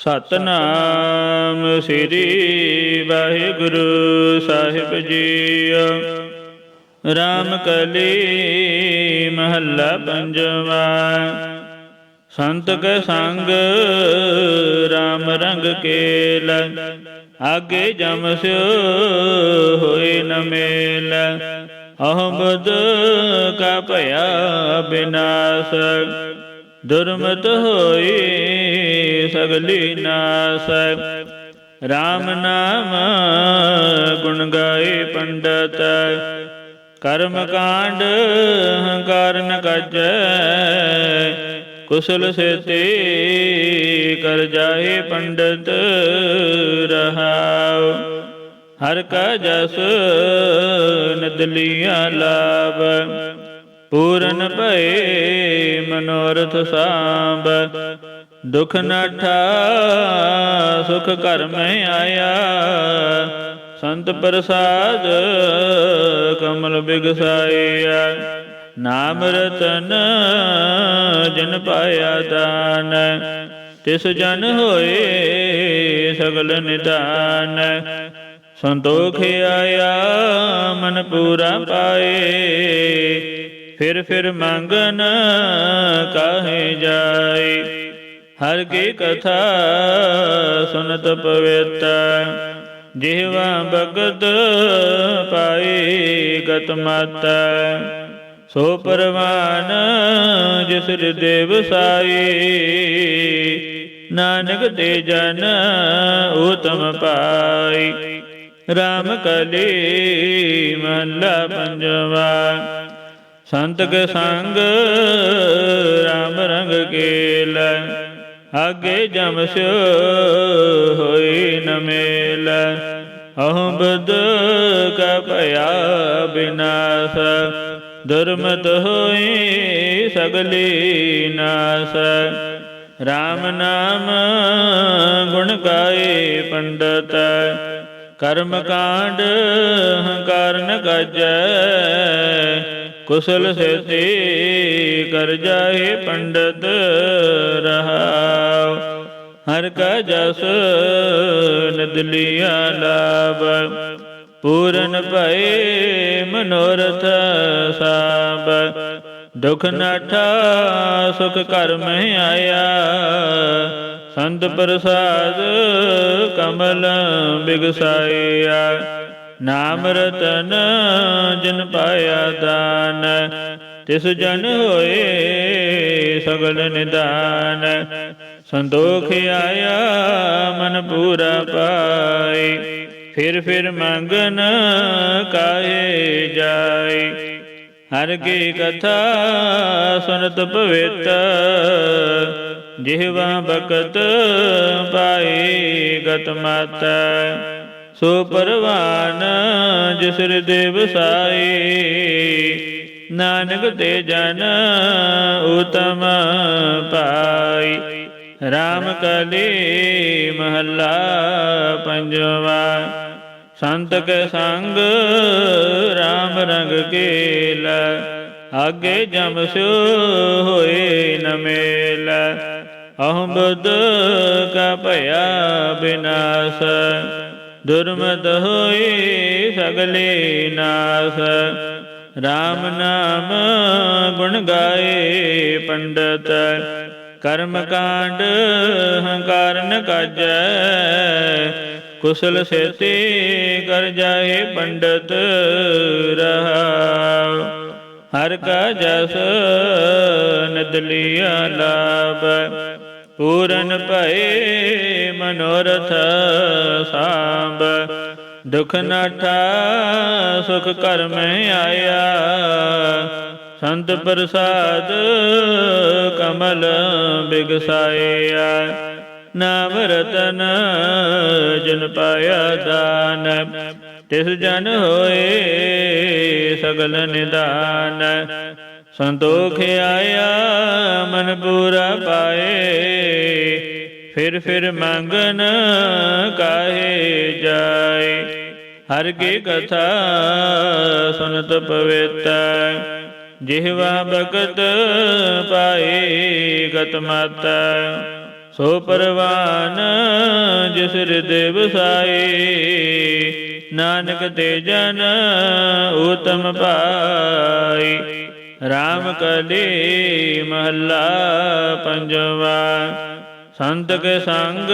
ਸਤਨਾਮ ਸ੍ਰੀ ਵਾਹਿਗੁਰੂ ਸਾਹਿਬ ਜੀਓ। ਰਾਮ ਕਲੀ ਮਹੱਲਾ ਪੰਜਵਾ। ਸੰਤ ਕੇ ਸੰਗ RAM ਰੰਗ ਕੇਲ। ਆਗੇ ਜਮ ਸਿਓ ਹੋਏ ਨ ਮੇਲ। ਅਹਮਦ ਕਾ ਭਇਆ ਬਿਨਾਸ਼। ਦੁਰਮਤ ਹੋਈ ਸਗਲੀ ਨਾਸ RAM ਨਾਮ ਗੁਣ ਗਾਏ ਪੰਡਤ। ਕਰਮ ਕਾਂਡ ਹੰਕਾਰ ਨ ਕਾਜੈ। ਕੁਸਲ ਸੇਤੀ ਕਰ ਜਾਏ ਪੰਡਤ ਰਹਾਉ। ਹਰ ਕਾ ਜਸ ਨਦਲੀਆਂ ਲਾਭ ਪੂਰਨ ਭਏ ਮਨੋਰਥ ਸਾਂਭ। ਦੁਖ ਨਾਠਾ ਸੁਖ ਘਰ ਮੈਂ ਆਇਆ। ਸੰਤ ਪ੍ਰਸਾਦ ਕਮਲ ਬਿਗਸਾਇਆ। ਨਾਮ ਰਤਨ ਜਨ ਪਾਇਆ ਦਾਨ। ਤਿਸ ਜਨ ਹੋਏ ਸਗਲ ਨਿਦਾਨ। ਸੰਤੋਖ ਆਇਆ, ਮਨ ਪੂਰਾ ਪਾਏ। ਫਿਰ ਫਿਰ ਮੰਗਨ ਕਾਹੇ ਜਾਏ। ਹਰ ਕੀ ਕਥਾ ਸੁਨਤ ਪਵਿੱਤ, ਜਿਹਵਾ ਭਗਤ ਪਾਈ ਗਤ ਮਾਤਾ। ਸੋ ਪਰਵਾਨ ਜਿਸ ਹਿਰਦੇ ਵਸਾਈ ਨਾਨਕ ਤੇ ਜਨ ਉਤਮ ਪਾਈ। RAM ਕਲੀ ਮਹਲਾ ਪੰਜਵਾ, ਸੰਤ ਕੇ ਸੰਗ RAM ਰੰਗ ਕੇਲ। ਆਗੇ ਜਮ ਸਿਓ ਹੋਈ ਨ ਮੇਲ ਅਹੰਬਦ ਕਾ ਭਇਆ ਬਿਨਾਸ਼। ਦੁਰਮਤ ਹੋਈ ਸਗਲੀ ਨਾਸ। RAM ਨਾਮ ਗੁਣ ਗਾਏ ਪੰਡਤ। ਕਰਮ ਕਾਂਡ ਹੰਕਾਰ ਨ ਗਜੈ। ਕੁਸਲ ਸੇਤੀ ਕਰ ਜਾਏ ਪੰਡਤ ਰਹਾਉ। ਹਰ ਕਾ ਜਸ ਨਦਲੀਆਂ ਲਾਭ ਪੂਰਨ ਭਏ ਮਨੋਰਥ ਸਾਬ ਦੁਖ ਨਾਠਾ ਸੁਖ ਘਰ ਮਹਿ ਆਇਆ, ਸੰਤ ਪ੍ਰਸਾਦ ਕਮਲ ਬਿਗਸਾਇਆ। ਨਾਮ ਰਤਨ ਜਿਨ ਪਾਇਆ ਦਾਨ, ਤਿਸ ਜਨ ਹੋਏ ਸਗਲ ਨਿਦਾਨ। ਸੰਤੋਖ ਆਇਆ ਮਨ ਪੂਰਾ ਪਾਈ ਫਿਰ ਫਿਰ ਮੰਗਨ ਕਾਏ ਜਾਏ। ਹਰ ਕੀ ਕਥਾ ਸੁਨਤ ਪਵਿੱਤ ਜਿਹਵਾ ਬਕਤ ਪਾਈ ਗਤ ਮਾਤਾ। ਸੋ ਪਰਵਾਨ ਜਿਸ ਹਿਰਦੇ ਵਸਾਈ ਨਾਨਕ ਤੇ ਜਨ ਉਤਮ ਪਾਈ। RAM ਕਲੀ ਮਹੱਲਾ ਪੰਜਵਾ, ਸੰਤ ਕੇ ਸੰਗ RAM ਰੰਗ ਕੇਲ, ਆਗੇ ਜਮ ਸਿਓ ਹੋਏ ਨ ਮੇਲ। ਅਹੰ ਬੁੱਧ ਕਾ ਭਇਆ ਬਿਨਾਸ਼ ਦੁਰਮਤ ਹੋਏ ਸਗਲੇ ਨਾਸ। RAM ਨਾਮ ਗੁਣ ਗਾਏ ਪੰਡਤ। ਕਰਮ ਕਾਂਡ ਹੰਕਾਰ ਨ ਕਾਜੈ। ਕੁਸਲ ਸੇਤੀ ਕਰ ਜਾਏ ਪੰਡਤ ਰਹਾਉ ਹਰ ਕਾ ਜਸ ਨਦਲੀਆ ਲਾਭ। ਪੂਰਨ ਭਏ ਮਨੋਰਥ ਸਾਂਭ। ਦੁਖ ਨਾਠਾ ਸੁਖ ਕਰਮ ਆਇਆ। ਸੰਤ ਪ੍ਰਸਾਦ ਕਮਲ ਬਿਗਸਾਇਆ। ਨਾਮ ਰਤਨ ਜਨ ਪਾਇਆ ਦਾਨ। ਤਿਸ ਜਨ ਹੋਏ ਸਗਲ ਨਿਦਾਨ। ਸੰਤੋਖ ਆਇਆ, ਮਨ ਪੂਰਾ ਪਾਏ। ਫਿਰ ਫਿਰ ਮੰਗਨ ਕਾਹੇ ਜਾਏ? ਹਰ ਕੀ ਕਥਾ ਸੁਨਤ ਪਵਿੱਤ। ਜਿਹਵਾ ਭਗਤ ਪਾਏ ਗਤ ਮਾਤਾ। ਸੋ ਪਰਵਾਨ ਜਿਸ ਹਿਰਦੇ ਵਸਾਈ ਨਾਨਕ ਤੇ ਜਨ ਉਤਮ ਪਾਈ RAM ਕਲੀ ਮਹੱਲਾ ਪੰਜਵਾ। ਸੰਤ ਕੇ ਸੰਗ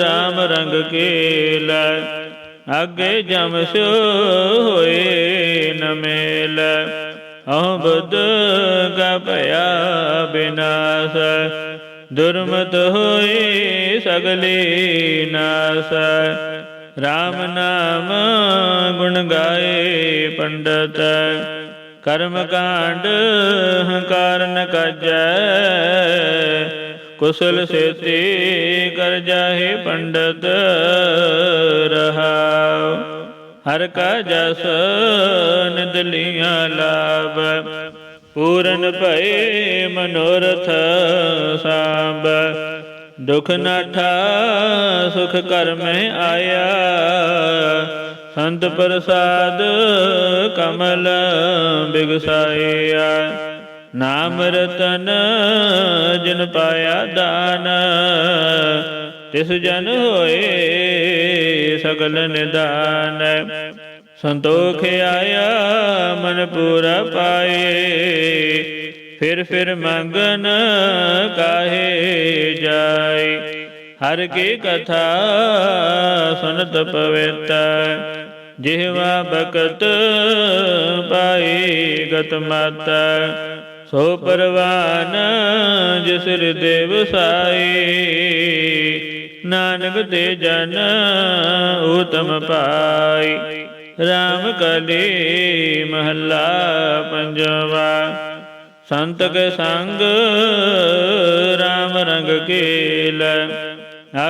RAM ਰੰਗ ਕੇਲਾ, ਅੱਗੇ ਜਮ ਹੋਏ ਨ ਮੇਲ। ਅਹ ਬੁੱਧ ਬਿਨਾਸ਼, ਦੁਰਮਤ ਹੋਏ ਸਗਲੇ ਨਾਸ। RAM ਨਾਮ ਗੁਣ ਗਾਏ ਪੰਡਤ, ਕਰਮ ਕਾਂਡ ਹੰਕਾਰ ਨ ਕਾਜੈ ਕੁਸਲ ਸੇਤੀ ਕਰ ਜਾਹੇ ਪੰਡਤ ਰਹਾਉ। ਹਰ ਕਾ ਜਸ ਨਿਦਲੀਆਂ ਲਾਭ ਪੂਰਨ ਭਏ ਮਨੋਰਥ ਸਾਂਭ। ਦੁਖ ਨਾਠਾ ਸੁਖ ਕਰ ਮੈਂ ਆਇਆ। ਸੰਤ ਪ੍ਰਸਾਦ ਕਮਲ ਬਿਗਸਾਇਆ। ਨਾਮ ਰਤਨ ਜਿਨ ਪਾਇਆ ਦਾਨ, ਤਿਸ ਜਨ ਹੋਏ ਸਗਲ ਨਿਦਾਨ। ਸੰਤੋਖ ਆਇਆ ਮਨ ਪੂਰਾ ਪਾਏ, ਫਿਰ ਫਿਰ ਮੰਗਨ ਕਾਹੇ ਜਾਏ। ਹਰ ਕੀ ਕਥਾ ਸੁਨਤ ਪਵਿੱਤ, ਜਿਹਵਾ ਬਕਤ ਪਾਈ ਗਤ ਮਾਤਾ ਸੋ ਪਰਵਾਨ ਜਿਸ ਦੇਵ ਸਾਈ, ਨਾਨਕ ਤੇ ਜਨ ਉਤਮ ਪਾਈ। RAM ਕਲੀ ਮਹੱਲਾ ਪੰਜਵਾ ਸੰਤ ਕੇ ਸੰਗ RAM ਰੰਗ ਕੇਲ,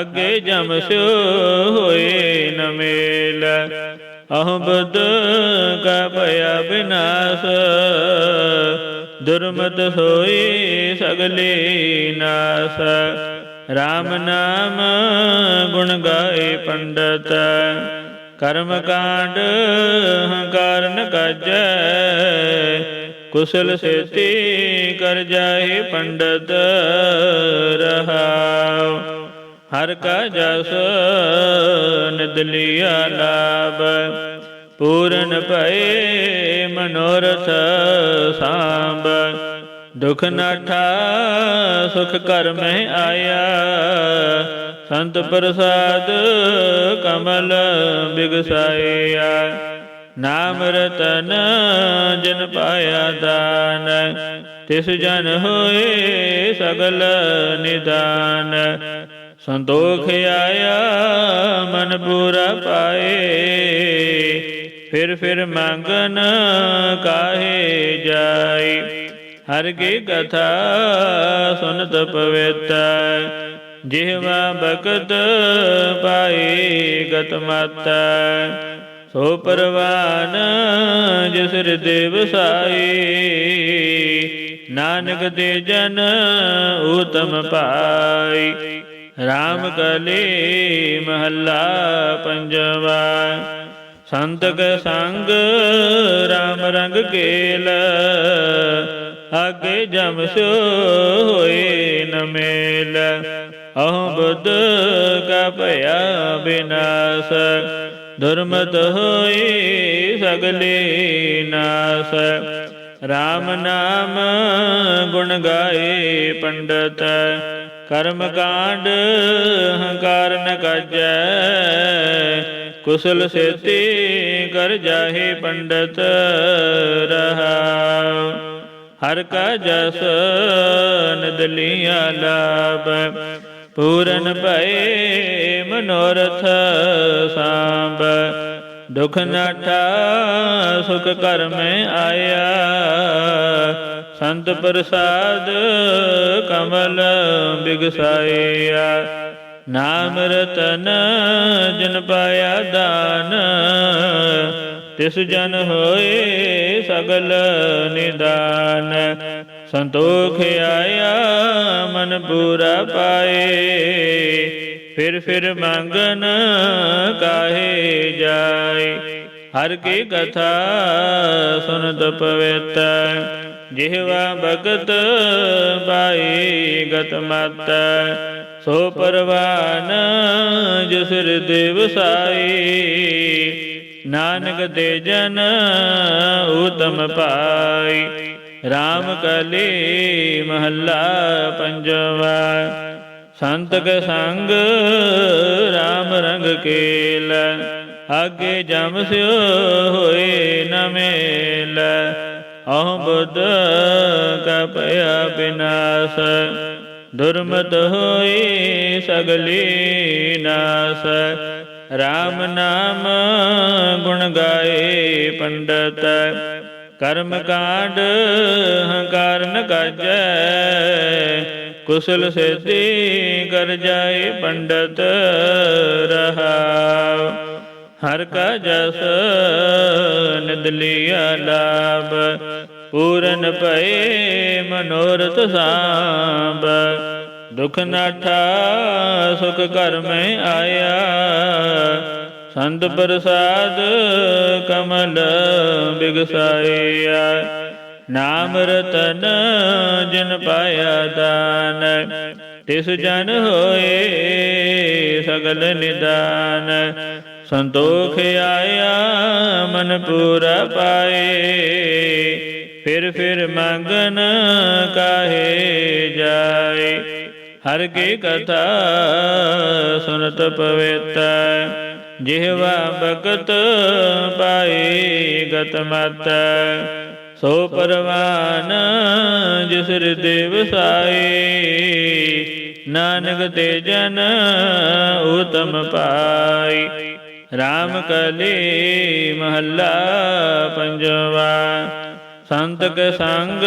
ਅੱਗੇ ਜਮ ਸਿਓ ਹੋਏ ਨ ਮੇਲ। ਬੁੱਧ ਕਾ ਭਇਆ ਬਿਨਾਸ਼ ਦੁਰਮਤ ਹੋਈ ਸਗਲੇ ਨਾਸ। RAM ਨਾਮ ਗੁਣ ਗਾਏ ਪੰਡਤ। ਕਰਮ ਕਾਂਡ ਹੰਕਾਰ ਨ ਕਾਜੈ। ਕੁਸਲ ਸੇਤੀ ਕਰ ਜਾਏ ਪੰਡਤ ਰਹਾਉ। ਹਰ ਕਾ ਜਸ ਨਿਦਲੀਆ ਲਾਭ। ਪੂਰਨ ਭਏ ਮਨੋਰਥ ਸਾਂਭ। ਦੁਖ ਨਾਠਾ ਸੁਖ ਕਰ ਮੈਂ ਆਇਆ। ਸੰਤ ਪ੍ਰਸਾਦ ਕਮਲ ਬਿਗਸਾਇਆ। ਨਾਮ ਰਤਨ ਜਨ ਪਾਇਆ ਦਾਨ। ਤਿਸ ਜਨ ਹੋਏ ਸਗਲ ਨਿਦਾਨ। ਸੰਤੋਖ ਆਇਆ, ਮਨ ਪੂਰਾ ਪਾਏ। ਫਿਰ ਫਿਰ ਮੰਗਨ ਕਾਹੇ ਜਾਈ? ਹਰ ਕੀ ਕਥਾ ਸੁਨਤ ਪਵਿੱਤ ਜਿਹਵਾ ਬਕਤ ਪਾਈ ਗਤ ਮਾਤਾ ਸੋ ਪਰਵਾਨ ਜਿਸ ਹਿਰਦੇ ਵਸਾਈ। ਨਾਨਕ ਦੇ ਜਨ ਉਤਮ ਪਾਈ। RAM ਕਲੀ ਮਹੱਲਾ ਪੰਜਵਾ। ਸੰਤ ਕੈ ਸੰਗ RAM ਰੰਗ ਕੇਲ, ਅੱਗੇ ਜਮ ਸੋ ਹੋਏ ਨ ਅਹ ਬੁੱਧ ਕਾ ਭਇਆ ਬਿਨਾਸ਼, ਦੁਰਮਤ ਹੋਈ ਸਗਲੇ ਨਾਸ। RAM ਨਾਮ ਗੁਣ ਗਾਏ ਪੰਡਤ, ਕਰਮ ਕਾਂਡ ਹੰਕਾਰ ਨ ਕਾਜੈ ਕੁਸਲ ਸੇਤੀ ਕਰ ਜਾਹੇ ਪੰਡਤ ਰਹਾਉ ਹਰ ਕਾ ਜਸ ਨਦਲੀਆਂ ਲਾਭ। ਪੂਰਨ ਭਏ ਮਨੋਰਥ ਸਾਂਭ। ਦੁਖ ਨਾਠਾ ਸੁਖ ਕਰ ਮੈਂ ਆਇਆ। ਸੰਤ ਪ੍ਰਸਾਦ ਕਮਲ ਬਿਗਸਾਇਆ। ਨਾਮ ਰਤਨ ਜਨ ਪਾਇਆ ਦਾਨ, ਤਿਸ ਜਨ ਹੋਏ ਸਗਲ ਨਿਦਾਨ। ਸੰਤੋਖ ਆਇਆ ਮਨ ਪੂਰਾ ਪਾਏ, ਫਿਰ ਫਿਰ ਮੰਗਨ ਕਾਹੇ ਜਾਏ। ਹਰ ਕੀ ਕਥਾ ਸੁਨਤ ਪਵਿੱਤ, ਜਿਹਵਾ ਭਗਤ ਬਾਈ ਗਤ ਮਤ ਸੋ ਪਰਵਾਨ ਜਿਸ ਹਿਰਦੇ ਵਸਾਈ ਨਾਨਕ ਦੇ ਜਨ ਉਤਮ ਪਾਈ। RAM ਕਲੀ ਮਹੱਲਾ ਪੰਜਵਾ, ਸੰਤ ਕੇ ਸੰਗ RAM ਰੰਗ ਕੇਲ। ਆਗੇ ਜਮ ਸਿਓ ਹੋਏ ਨ ਮੇਲ। ਅਹ ਬੁੱਧ ਕਪਿਆ ਭਇਆ ਬਿਨਾਸ਼। ਦੁਰਮਤ ਹੋਈ ਸਗਲੀ ਨਾਸ। RAM ਨਾਮ ਗੁਣ ਗਾਏ ਪੰਡਤ। ਕਰਮ ਕਾਂਡ ਹੰਕਾਰ ਨ ਕਾਜੈ। ਕੁਸਲ ਸਿद्धि ਕਰ ਜਾਏ ਪੰਡਤ ਰਹਾਉ ਹਰ ਕਾ ਜਸ ਨਿਦਲਿਆ ਲਾਭ। ਪੂਰਨ ਭਏ ਮਨੋਰਥ ਸਾਂਭ। ਦੁਖ ਨਾਠਾ, ਸੁਖ ਘਰ ਮੈਂ ਆਇਆ। ਸੰਤ ਪ੍ਰਸਾਦ ਕਮਲ ਬਿਗਸਾਇਆ। ਨਾਮ ਰਤਨ ਜਿਨ ਪਾਇਆ ਦਾਨ। ਤਿਸ ਜਨ ਹੋਏ ਸਗਲ ਨਿਦਾਨ। ਸੰਤੋਖ ਆਇਆ, ਮਨ ਪੂਰਾ ਪਾਏ। ਫਿਰ ਫਿਰ ਮੰਗਨ ਕਾਹੇ ਜਾਏ? ਹਰ ਕੀ ਕਥਾ ਸੁਨਤ ਪਵਿੱਤ ਜਿਹਵਾ ਭਗਤ ਪਾਈ ਗਤ ਮਤ ਸੋ ਪਰਵਾਨ ਜਿਸ ਹਿਰਦੇ ਵਸਾਈ ਨਾਨਕ ਤੇ ਜਨ ਉਤਮ ਪਾਈ। RAM ਕਲੀ ਮਹੱਲਾ ਪੰਜਵਾ। ਸੰਤ ਕੇ ਸੰਗ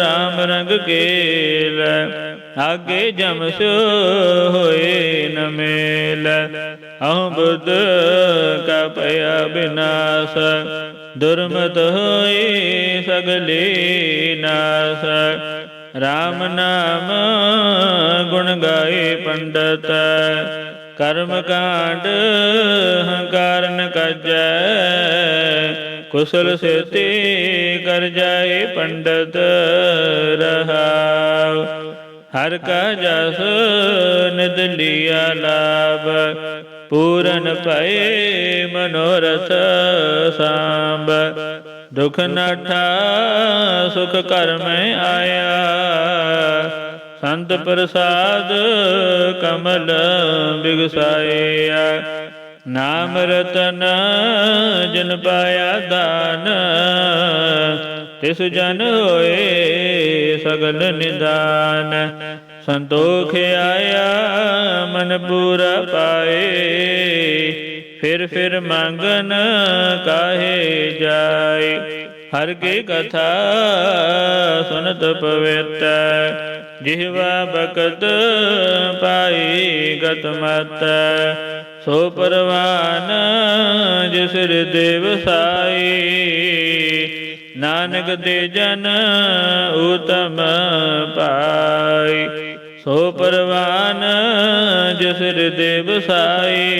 RAM ਰੰਗ ਕੇਲ, ਆਗੇ ਜਮ ਹੋਏ ਨ ਮੇਲ। ਅਹ ਬੁੱਧ ਕਾ ਭਇਆ ਬਿਨਾਸ਼, ਦੁਰਮਤ ਹੋਏ ਸਗਲੇ ਨਾਸ। RAM ਨਾਮ ਗੁਣ ਗਾਏ ਪੰਡਤ, ਕਰਮ ਕਾਂਡ ਹੰਕਾਰ ਨ ਕਾਜੈ। ਕੁਸਲ ਸੇਤੀ ਕਰ ਜਾਏ ਪੰਡਤ ਰਹਾਉ ਹਰ ਕਾ ਜਸ ਨਿਦ ਲਿਆ ਲਾਭ। ਪੂਰਨ ਭਏ ਮਨੋਰਥ ਸਾਂਭ। ਦੁਖ ਨਾਠਾ ਸੁਖ ਘਰ ਮੈਂ ਆਇਆ। ਸੰਤ ਪ੍ਰਸਾਦ ਕਮਲ ਬਿਗਸਾਇਆ। ਨਾਮ ਰਤਨ ਜਨ ਪਾਇਆ ਦਾਨ, ਤਿਸ ਜਨ ਹੋਏ ਸਗਲ ਨਿਦਾਨ। ਸੰਤੋਖ ਆਇਆ, ਮਨ ਪੂਰਾ ਪਾਏ, ਫਿਰ ਫਿਰ ਮੰਗਨ ਕਾਹੇ ਜਾਏ। ਹਰ ਕੀ ਕਥਾ ਸੁਨਤ ਪਵਿੱਤ, ਜਿਹਵਾ ਬਕਤ ਪਾਈ ਗਤ ਮਤ ਸੋ ਪਰਵਾਨ ਜਿਸ ਹਿਰਦੇ ਵਸਾਈ ਨਾਨਕ ਦੇ ਜਨ ਉਤਮ ਪਾਈ। ਸੋ ਪਰਵਾਨ ਜਿਸ ਹਿਰਦੇ ਵਸਾਈ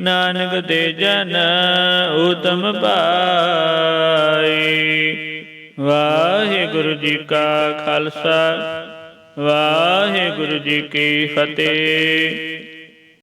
ਨਾਨਕ ਦੇ ਜਨ ਉਤਮ ਪਾਈ। ਵਾਹਿਗੁਰੂ ਜੀ ਕਾ ਖਾਲਸਾ, ਵਾਹਿਗੁਰੂ ਜੀ ਕੀ ਫਤਿਹ।